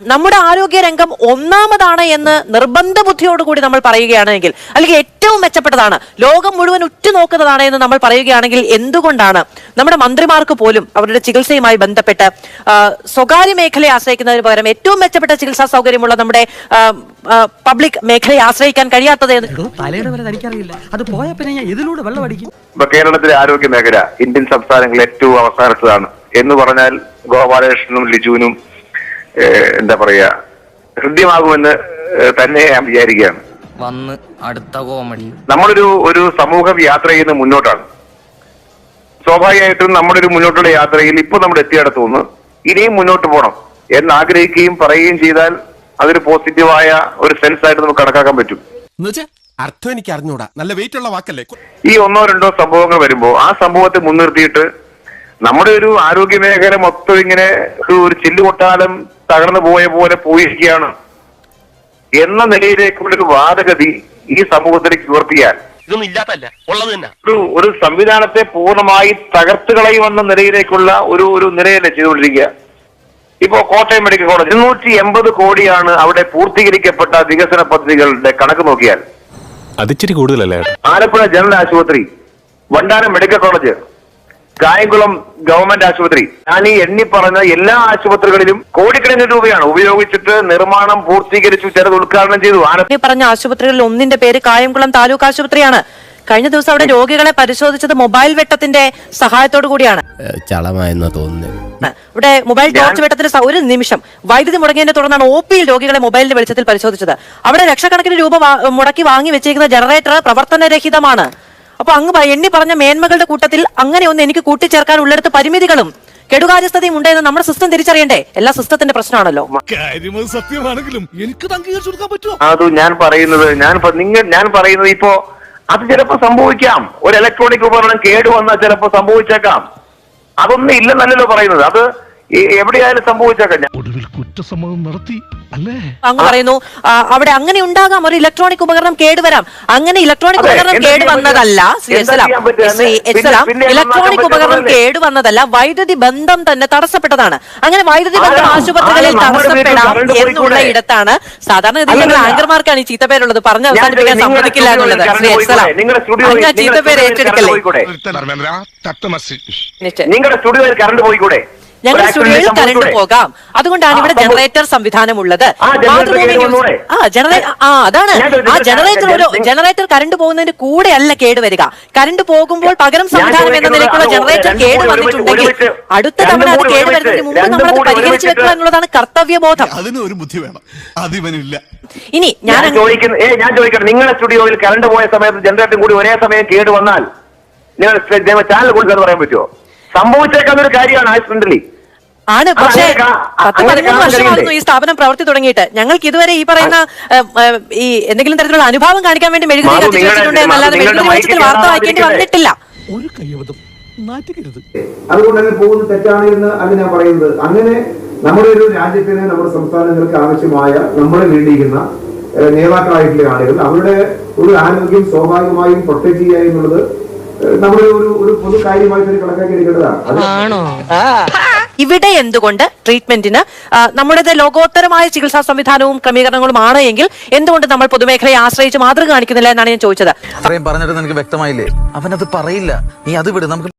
നമ്മുടെ ആരോഗ്യ രംഗം ഒന്നാമതാണ് എന്ന് നിർബന്ധ ബുദ്ധിയോടുകൂടി നമ്മൾ പറയുകയാണെങ്കിൽ അല്ലെങ്കിൽ ഏറ്റവും മെച്ചപ്പെട്ടതാണ് ലോകം മുഴുവൻ ഉറ്റുനോക്കുന്നതാണ് എന്ന് നമ്മൾ പറയുകയാണെങ്കിൽ എന്തുകൊണ്ടാണ്? നമ്മുടെ മന്ത്രിമാർക്ക് പോലും അവരുടെ ചികിത്സയുമായി ബന്ധപ്പെട്ട് സ്വകാര്യ മേഖലയെ ആശ്രയിക്കുന്നതിന് പകരം ഏറ്റവും മെച്ചപ്പെട്ട ചികിത്സാ സൗകര്യമുള്ള നമ്മുടെ പബ്ലിക് മേഖലയെ ആശ്രയിക്കാൻ കഴിയാത്തത് കേരളത്തിലെ ആരോഗ്യ മേഖല ഇന്ത്യൻ സംസ്ഥാനങ്ങളിൽ ഏറ്റവും അവസാനത്തതാണ്. എന്ന് പറഞ്ഞാൽ ഗോപാലകൃഷ്ണനും ലിജുവിനും എന്താ പറയാ ഹൃദ്യമാകുമെന്ന് തന്നെ ഞാൻ വിചാരിക്കുകയാണ്. വന്ന് അടുത്ത കോമഡി. നമ്മളൊരു ഒരു സമൂഹം യാത്ര ചെയ്യുന്ന മുന്നോട്ടാണ്. സ്വാഭാവികമായിട്ടും നമ്മുടെ ഒരു മുന്നോട്ടുള്ള യാത്രയിൽ ഇപ്പൊ നമ്മൾ എത്തിയടത്തു നിന്ന് ഇനിയും മുന്നോട്ട് പോകണം എന്ന് ആഗ്രഹിക്കുകയും പറയുകയും ചെയ്താൽ അതൊരു പോസിറ്റീവായ ഒരു സെൻസ് ആയിട്ട് നമുക്ക് കണക്കാക്കാൻ പറ്റും. അർത്ഥം എനിക്ക് അറിഞ്ഞൂടാ. നല്ല വെയിറ്റ് ഉള്ള വാക്കല്ലേ? ഈ ഒന്നോ രണ്ടോ സംഭവങ്ങൾ വരുമ്പോൾ ആ സംഭവത്തെ മുൻനിർത്തിയിട്ട് നമ്മുടെ ഒരു ആരോഗ്യ മേഖല മൊത്തം ഇങ്ങനെ ഒരു ചില്ലു കൊട്ടാലം തകർന്നു പോയ പോലെ പോയിരിക്കുകയാണ്. എന്ന നിലയിലേക്കുള്ള ഒരു വാദഗതി ഈ സമൂഹത്തിലേക്ക് ഉയർത്തിയാൽ ഇതൊന്നും ഇല്ലാത്തല്ല ഉള്ളത് തന്നെ. ഒരു ഒരു സംവിധാനത്തെ പൂർണമായി തകർത്ത് കളയുമെന്ന നിലയിലേക്കുള്ള ഒരു ഒരു നിലയല്ലേ ചെയ്തുകൊണ്ടിരിക്കുക. ഇപ്പോ കോട്ടയം മെഡിക്കൽ കോളേജ് ഇരുന്നൂറ്റി എൺപത് കോടിയാണ് അവിടെ പൂർത്തീകരിക്കപ്പെട്ട വികസന പദ്ധതികളുടെ കണക്ക് നോക്കിയാൽ. അതിച്ചിരി കൂടുതലല്ലേ? ആലപ്പുഴ ജനറൽ ആശുപത്രി Vandanam medical college Kayamkulam government ആശുപത്രി. ഞാൻ ഈ എണ്ണി പറഞ്ഞ എല്ലാ ആശുപത്രികളിലും കോടിക്കണക്കിന് രൂപയാണ് ഉപയോഗിച്ചിട്ട് നിർമ്മാണം പൂർത്തീകരിച്ചു ചിലത് ഉദ്ഘാടനം ചെയ്തു. പറഞ്ഞ ആശുപത്രികളിൽ ഒന്നിന്റെ പേര് കായംകുളം താലൂക്ക് ആശുപത്രിയാണ്. കഴിഞ്ഞ ദിവസം അവിടെ രോഗികളെ പരിശോധിച്ചത് മൊബൈൽ വെട്ടത്തിന്റെ സഹായത്തോടു കൂടിയാണ്. ചളമായെന്നാ തോന്നുന്നു ഇവിടെ മൊബൈൽ ടോർച്ച് വെട്ടത്തിന് ഒരു നിമിഷം. വൈദ്യുതി മുടങ്ങിയതിനെ തുടർന്നാണ് ഒ പിയിൽ രോഗികളെ മൊബൈലിന്റെ വെളിച്ചത്തിൽ പരിശോധിച്ചത്. അവിടെ ലക്ഷക്കണക്കിന് രൂപ മുടക്കി വാങ്ങി വെച്ചിരിക്കുന്ന ജനറേറ്റർ പ്രവർത്തനരഹിതമാണ്. അപ്പൊ അങ്ങ് എണ്ണി പറഞ്ഞ മേന്മകളുടെ കൂട്ടത്തിൽ അങ്ങനെ ഒന്ന് എനിക്ക് കൂട്ടിച്ചേർക്കാൻ ഉള്ളിടത്ത് പരിമിതികളും കെടുകാര്യസ്ഥതയും ഉണ്ടെന്ന് നമ്മുടെ സിസ്റ്റം തിരിച്ചറിയണ്ടേ? എല്ലാ സിസ്റ്റത്തിന്റെ പ്രശ്നമാണല്ലോ. സത്യമാണെങ്കിലും എനിക്ക് അത് ഞാൻ പറയുന്നത് ഞാൻ നിങ്ങൾ ഞാൻ പറയുന്നത് ഇപ്പോ അത് ചിലപ്പോ സംഭവിക്കാം. ഒരു ഇലക്ട്രോണിക് ഉപകരണം കേടുവന്നാൽ ചിലപ്പോ സംഭവിച്ചേക്കാം. അതൊന്നും ഇല്ലെന്നല്ലല്ലോ പറയുന്നത്. അത് എവിടെയായാലും സംഭവിച്ചേക്കാം ഒടുവിൽ കുറ്റസമ്മതം നടത്തി അല്ലേ അങ്ങ് പറയുന്നു ആ, അവിടെ അങ്ങനെ ഉണ്ടാകാം ഒരു ഇലക്ട്രോണിക് ഉപകരണം കേടുവരാം അങ്ങനെ ഇലക്ട്രോണിക് അതെ, ഉപകരണം എന്താ ചെയ്യാൻ കേടുവന്നതല്ല പറ്റുക? എന്താ എസ്സലാം ചെയ്യാൻ പറ്റുക? ശ്രീ പിന്നെ- എസ്സലാം പിന്നെ ഇലക്ട്രോണിക് ഉപകരണം? കേടുവന്നതല്ല വൈദ്യുതി ബന്ധം തന്നെ തടസ്സപ്പെട്ടതാണ് അങ്ങനെ വൈദ്യുതി ബന്ധം ആരാ? ആശുപത്രികളിൽ ആരാ? നമ്മുടെ വീട്ടിൽ തടസ്സപ്പെടാം കറണ്ട് എന്നുള്ള പോയിക്കൂടെ? ഇടത്താണ് സാധാരണ ഇതിൽ ഞങ്ങൾ അല്ലല്ല. ആങ്കർമാർക്കാണ് ഈ ചീത്തപ്പേരുള്ളത് പറഞ്ഞ് ഞാൻ അവസാനിപ്പിക്കാൻ നിങ്ങളുടെ സമ്മതിക്കില്ല സ്റ്റുഡിയോയിൽ എന്നുള്ളത് കറണ്ട് ശ്രീ പോയിക്കൂടെ? നിങ്ങളുടെ സ്റ്റുഡിയോയിൽ അങ്ങ് ആ നിങ്ങളുടെ ചീത്തപ്പേര് സ്റ്റുഡിയോയിൽ കറണ്ട് ഏറ്റെടുക്കല്ലേ പോയിക്കൂടെ? നിങ്ങളുടെ സ്റ്റുഡിയോയിൽ കറണ്ട് പോയിക്കൂടെ ഞങ്ങൾ സ്റ്റുഡിയോയിൽ കറണ്ട് പോകാം. അതുകൊണ്ടാണ് ഇവിടെ ജനറേറ്റർ സംവിധാനം ഉള്ളത് ആ, ജനറേറ്റർ ആ അതാണ്. ആ ജനറേറ്റർ ഒരു ജനറേറ്റർ കറണ്ട് പോകുന്നതിന്റെ കൂടെ അല്ല കേട് വരിക. കറണ്ട് പോകുമ്പോൾ പകരം സംവിധാനം എന്ന നിലയ്ക്കുള്ള ജനറേറ്റർ കേട് വന്നിട്ടുണ്ടെങ്കിൽ അടുത്ത തവണ അത് കൂടി വരുന്നതിന് മുമ്പ് നമ്മൾ അത് പരിഹരിച്ചു വെക്കുക എന്നുള്ളതാണ് കർത്തവ്യബോധം. അതിന് ഒരു ബുദ്ധി വേണം. അതിവനില്ല. ഇനി ഞാൻ ചോദിക്കുന്നു ഏ ഞാൻ ചോദിക്കണം നിങ്ങളുടെ സ്റ്റുഡിയോയിൽ കറണ്ട് പോയ സമയത്ത് ജനറേറ്റർ കൂടി ഒരേ സമയം കേട് വന്നാൽ നിങ്ങൾ ചാനൽ കൊടുക്കാന്ന് പറയാൻ പറ്റുമോ? സംഭവിച്ചേക്കാവുന്ന ഒരു കാര്യമാണ് ആക്സിഡന്റലി ആണ്. പക്ഷേ പത്ത് പതിനൊന്ന് പതിമൂന്ന് കാണാൻ വർഷമാകുന്നു ഈ സ്ഥാപനം പ്രവർത്തി തുടങ്ങിയിട്ട്. ഞങ്ങൾക്ക് ഇതുവരെ ഈ പറയുന്ന ഈ എന്തെങ്കിലും തരത്തിലുള്ള അനുഭവം കാണിക്കാൻ വേണ്ടി മെഴുകുതിരി മാധു, കത്തിച്ചു വെച്ചിട്ടുണ്ട് എന്നല്ലാതെ മെഴുകുതി വെളിച്ചത്തിൽ വാർത്ത വായിക്കേണ്ടി വന്നിട്ടില്ല. ഒരു അതുകൊണ്ട് അങ്ങനെ പോകുന്നത് തെറ്റാണ് എന്ന് അല്ല ഞാൻ പറയുന്നത്. അങ്ങനെ നമ്മുടെ ഒരു രാജ്യത്തിന് നമ്മുടെ സംസ്ഥാനങ്ങൾക്ക് ആവശ്യമായ നമ്മളെ വേണ്ടിയിരിക്കുന്ന നേതാക്കളായിട്ടുള്ള ആളുകൾ അവരുടെ ഒരു ആരോഗ്യം സ്വാഭാവികമായും പ്രൊട്ടക്ട് ചെയ്യുക എന്നുള്ളത് ഏഹ്, നമ്മുടെ ഒരു ഒരു പൊതു കാര്യമായി തന്നെ കണക്കാക്കി എടുക്കേണ്ടതാണ്. അത് ഇവിടെ എന്തുകൊണ്ട് ട്രീറ്റ്മെന്റിന് നമ്മുടെ നമ്മുടേത് ലോകോത്തരമായ ചികിത്സാ സംവിധാനവും ക്രമീകരണങ്ങളും ആണ് എങ്കിൽ എന്തുകൊണ്ട് നമ്മൾ പൊതുമേഖലയെ ആശ്രയിച്ച് മാതൃക കാണിക്കുന്നില്ല എന്നാണ് ഞാൻ ചോദിച്ചത്. അത്രയും പറഞ്ഞിട്ട് നിനക്ക് വ്യക്തമായില്ലേ? അവനത് പറയില്ല. നീ അത് വിട്. നമുക്ക്